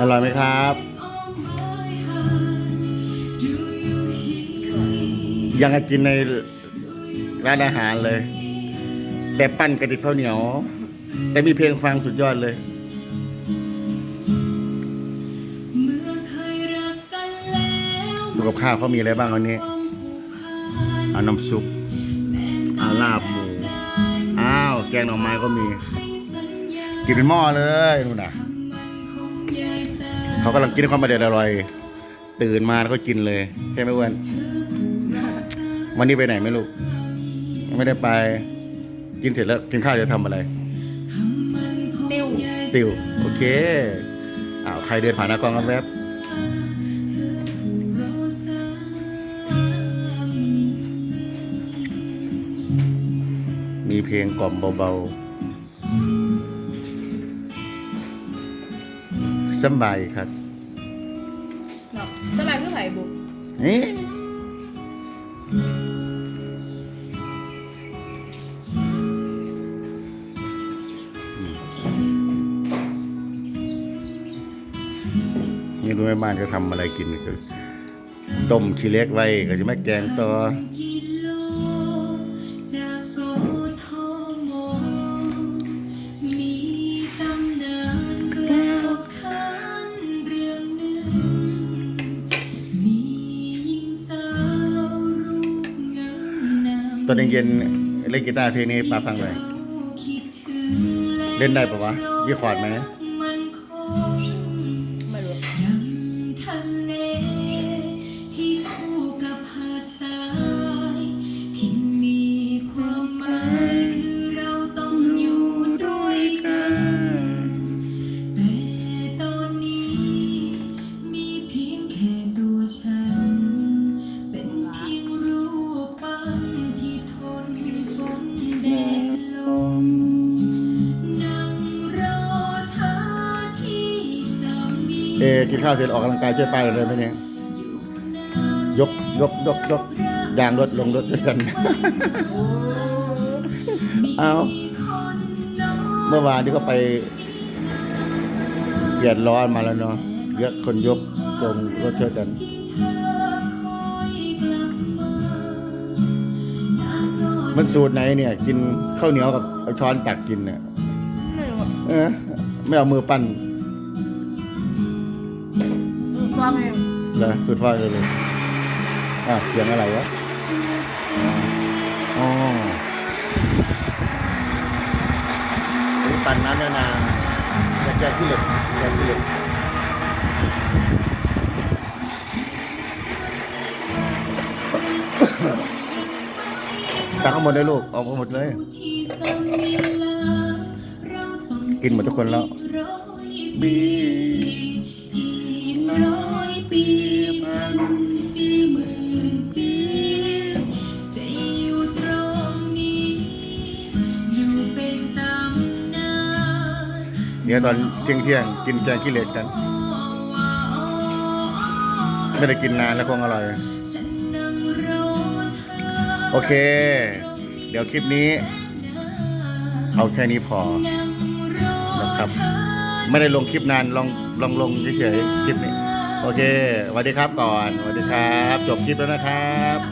อร่อยไหมครับ ยังกินในร้านอาหารเลย แต่ปั้นกระดิบข้าวเหนียว แต่มีเพลงฟังสุดยอดเลยดูกับข้าวเขามีอะไรบ้างวันนี้เอาน้ำซุปเอาลาบหมู อ้าว แกงหน่อไม้ก็มี กินเป็นหม้อเลยนู่นน่ะเขากำลังกินความอร่อยอร่อย ตื่นมาแล้วก็กินเลยใช่ไหมอ้วนวันนี้ไปไหนไหมลูกไม่ได้ไป กินเสร็จแล้วกินข้าวจะทำอะไร ติวติวโอเคอ้าวใครเดินผ่านหน้ากล้องกันแวบมีเพลงกล่อมเบาๆ สำบายครับเนาะสบายเพื่อไผ่บุกนี่นี่รู้ไหมบ้านเขาทำอะไรกินคือต้มขี้เล็กไว้ก็จะไม่แกงต่อ ตอนเย็นๆเล่นกีตาร์เพลงนี้มาฟังเลยเล่นได้ปะวะยี่ขอดไหมไม่รู้ กินข้าวเสร็จออกกำลังกายช่วยป้าเลยไหมเนี่ยยกยกยกยกยางรถลงรถช่วยกัน เอาเมื่อวานที่ก็ไปเดือดร้อนมาแล้วเนาะเยอะคนยกลงรถช่วยกันมันสูตรไหนเนี่ย กินข้าวเหนียวกับเอาช้อนตักกินเนี่ยไม่รู้เออไม่เอามือปั้น ฟังเองเหรอสูตรฟ้าเลยเลยอะเสียงอะไรวะอ๋อนี่ปั่นน้ำแน่นาแกแกขี้เหล็กแกขี้เหล็กตักเอาหมดเลยลูกเอาหมดเลย กินหมดทุกคนแล้วบี ดี๋ยวตอนเที่ยงเที่ยงกินแกงขี้เหล็กกัน ไม่ได้กินนานแล้วคงอร่อย โอเค เดี๋ยวคลิปนี้ เอาแค่นี้พอนะครับ ไม่ได้ลงคลิปนานลองลองลงเฉยๆคลิปนี้ โอเคสวัสดีครับก่อนสวัสดีครับ จบคลิปแล้วนะครับ